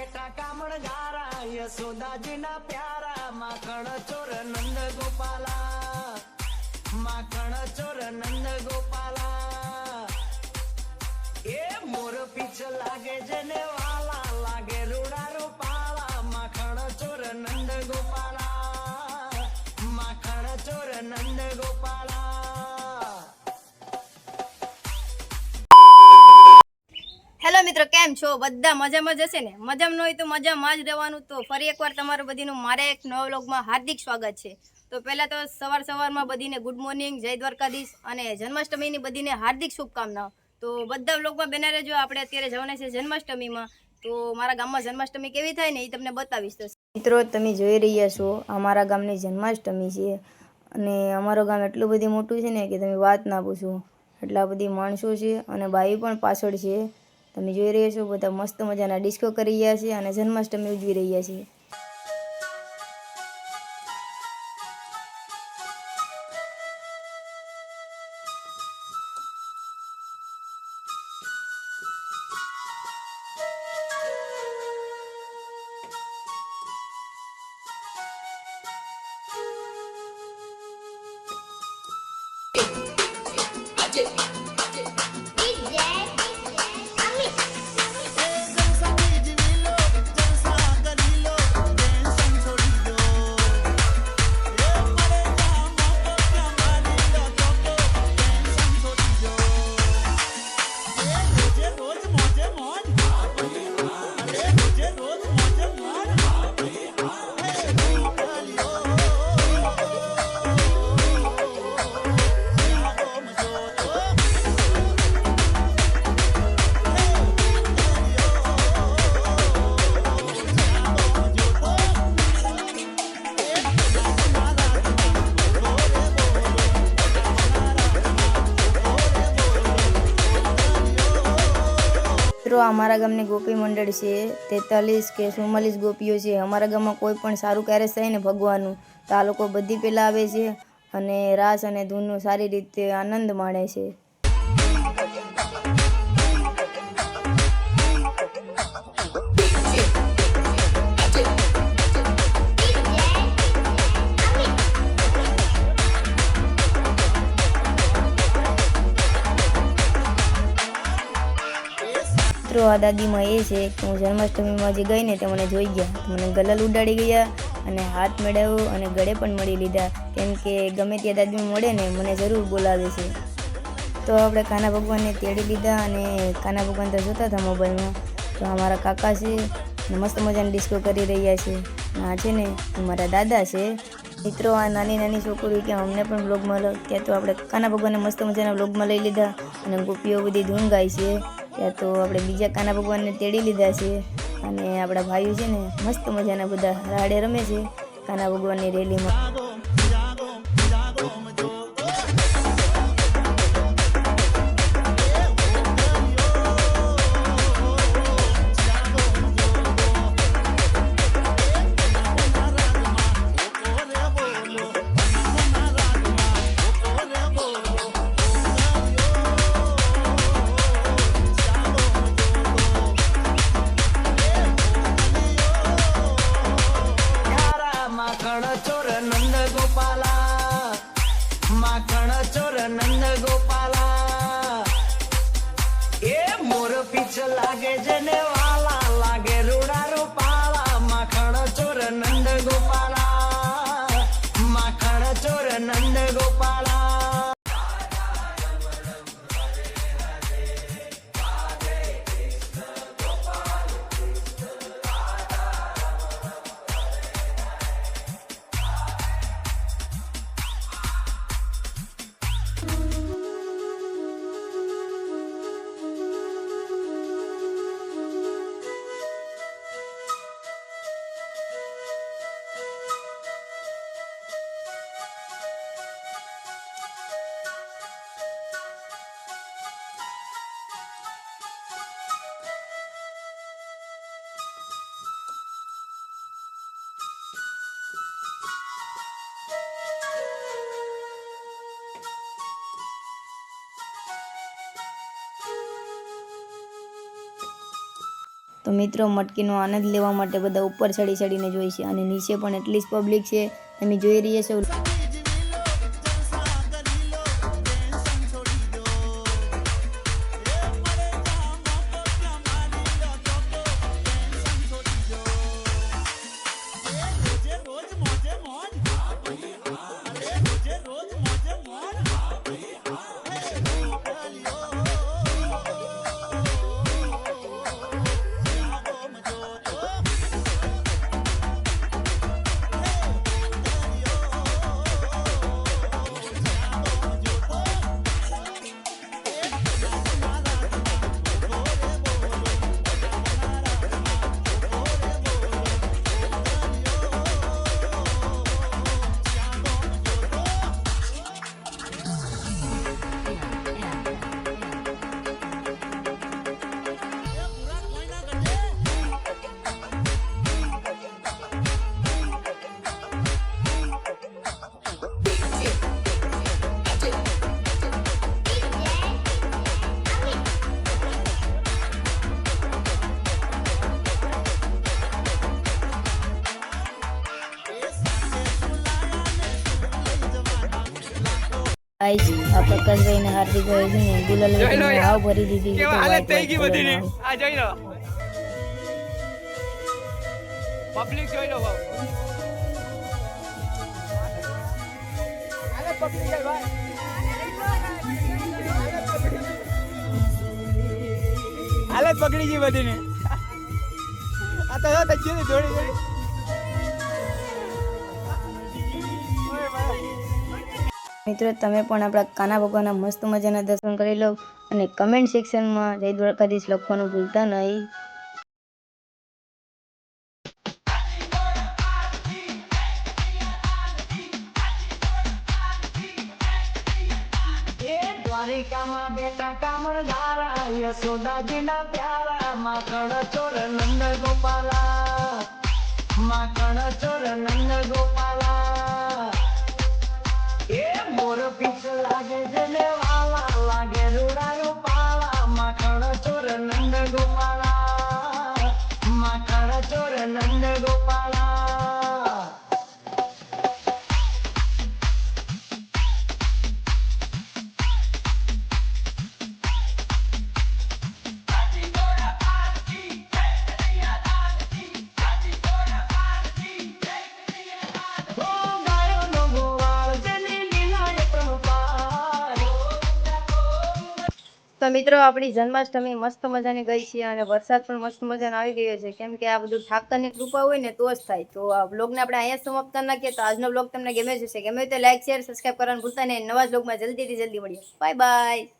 બેટા કામણ ગારા યશોદાજીના પ્યારા, માખણ ચોર નંદ ગોપાલા. માખણ ચોર નંદ ગોપાલા. એ મોર પીછ લાગે જેને વાલા. મિત્રો, કેમ છો? બધા મજામાં જ હશે ને? મજામાં હોય તો મજામાં જ રહેવાનું. તો ફરી એકવાર તમારું બધીનું, મારે એક નવા વ્લોગમાં હાર્દિક સ્વાગત છે. તો પહેલાં તો સવાર સવારમાં બધીને ગુડ મોર્નિંગ જય દ્વારકાધીશ અને જન્માષ્ટમીની બધીને હાર્દિક શુભકામનાઓ. તો બધા વ્લોગમાં બેના રહેજો. આપણે અત્યારે જવાના છે જન્માષ્ટમીમાં. તો મારા ગામમાં જન્માષ્ટમી કેવી થાય ને એ તમને બતાવીશ. તો મિત્રો, તમે જોઈ રહ્યા છો, અમારા ગામની જન્માષ્ટમી છે. અને અમારું ગામ એટલું બધું મોટું છે ને કે તમે વાત ના પૂછો. એટલા બધી માણસો છે અને બાઈ પણ પાછળ છે. તમે જોઈ રહ્યા છો, બધા મસ્ત મજાના ડિસ્કો કરી રહ્યા છે અને જન્માષ્ટમી ઉજવી રહ્યા છે અમારા ગામની ગોપી મંડળ છે, તેતાલીસ કે ચુમ્માલીસ ગોપીઓ છે. અમારા ગામમાં કોઈ પણ સારું કાર્ય થાય ને ભગવાનનું, તો આ લોકો બધી પહેલાં આવે છે અને રાસ અને ધૂનનું સારી રીતે આનંદ માણે છે. દાદીમાં એ છે કે હું જન્માષ્ટમીમાં જે ગઈ ને તે મને જોઈ ગયા. મને ગલલ ઉડાડી ગયા અને હાથ મેળવ્યો અને ગળે પણ મળી લીધા. કેમ કે ગમે ત્યાં દાદી મળે ને મને જરૂર બોલાવે છે. તો આપણે કાના ભગવાનને તેડી લીધા અને કાના ભગવાન તો જોતા હતા મોબાઈલમાં તો અમારા કાકા છે મસ્ત મજાની ડિસ્કો કરી રહ્યા છે. આ છે ને મારા દાદા છે. મિત્રો, આ નાની નાની છોકરીઓ કે અમને પણ બ્લોગમાં ત્યાં તો આપણે કાના ભગવાનને મસ્ત મજાના બ્લોગમાં લઈ લીધા અને ગોપીઓ બધી ધૂન ગાય છે. ત્યાં તો આપણે બીજા કાના ભગવાનને તેડી લીધા છે. અને આપણા ભાઈઓ છે ને મસ્ત મજાના બધા રાડે રમે છે. કાના ભગવાનની રેલીમાં. નંદ ગોપાલા માખણ ચોર નંદ ગોપાલા. એ મોર પીછ લાગે જેને વાલા, લાગે રૂડા રૂપાળા માખણ ચોર નંદ ગોપાલા માખણ ચોર નંદ ગોપાલા. તો મિત્રો મટકીનો આનંદ લેવા માટે બધા ઉપર ચડી ચડીને જોઈ છે અને નીચે પણ એટલી જ પબ્લિક છે. તમે જોઈ રહ્યા છો. ગાઈસ આ પ્રકાશભાઈ ને હાર્દિકભાઈ છે ને ગુલાલ હાવ ભરી દીધી કેવા હાલત થઈ ગઈ બધી ને આ જોઈ લો. પબ્લિક જોઈ લો હાલે પબ્લિક જોઈ ભાઈ. હાલત પકડી ગઈ બધીને. આ તો ની જોડી જોડી મિત્રો, તમે પણ આપણા કાના ભગવાનના મસ્ત મજાના દર્શન કરી લો અને કમેન્ટ સેક્શનમાં જય દ્વારકાધીશ લખવાનું ભૂલતા નહીં. દ્વારિકામાં બેટા પ્યારા, માખણ ચોર નંદ ગોપાલા, માખણ ચોર નંદ ગોપાલા. મોર પીછ લાગે છે ને વાલા. તો મિત્રો, આપણી જન્માષ્ટમી મસ્ત મજાની ગઈ છે અને વરસાદ પણ મસ્ત મજાનો આવી ગયો છે. કેમ કે આ બધું ઠાકરની કૃપા હોય ને તો જ થાય. તો આ બ્લોગને આપણે અહીંયા જ સમાપ્ત નાખીએ. તો આજનો બ્લોગ તમને ગમે જશે ગમે તો લાઈક, શેર સબસ્ક્રાઈબ કરવાનું ભૂલતા નહીં. નવા બ્લોગમાં જલ્દીથી જલ્દી મળીએ. Bye bye.